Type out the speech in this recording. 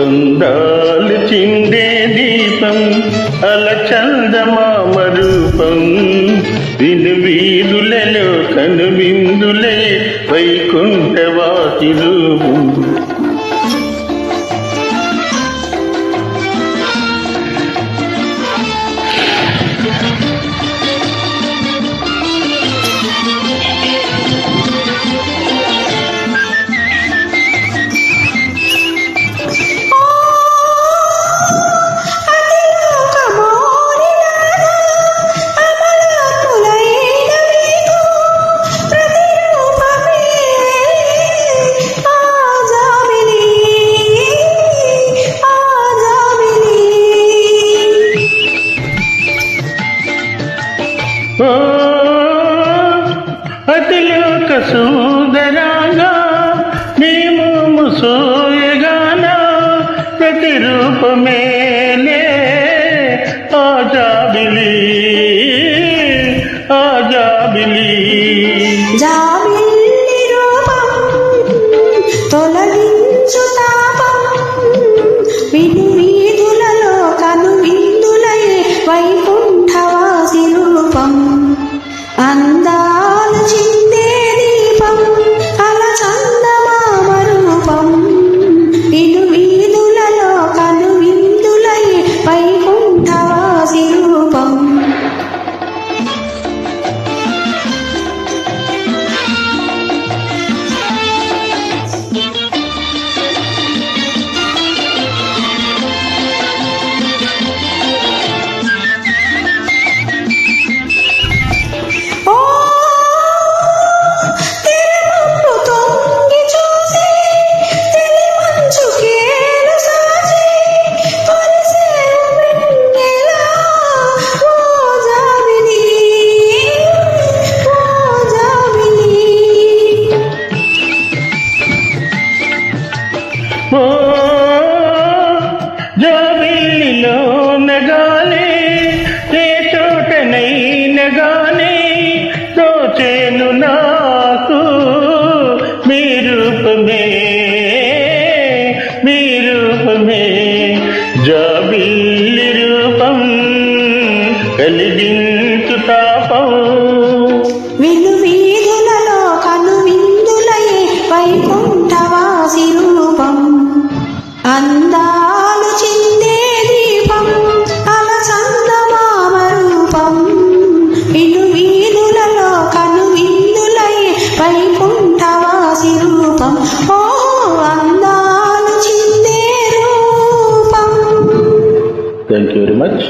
అందాలు చిందే దీపం అల చందమామ రూపం విను వీధులలో కను విందులే వైకుంఠవాసి రూపం. అతిలోక సుందరాగా మేము ముసోయగాన ప్రతిరూపమేలే ఆజాబిలి ఆజాబిలి. జాబిల్లి ఓ జాబిల్లిలో నగానే ఏ చోటనైనగానే దోచేను నాకు మీ రూపమే మీ రూపమే. జాబిల్లి రూపం కలిగించు తాపం. అందాలు చిందే దీపం అలసందమామ రూపం ఇను వీధులలో కను విందులై వైకుంఠవాసి రూపం. ఓ అందాలు చిందే రూపం. Thank you very much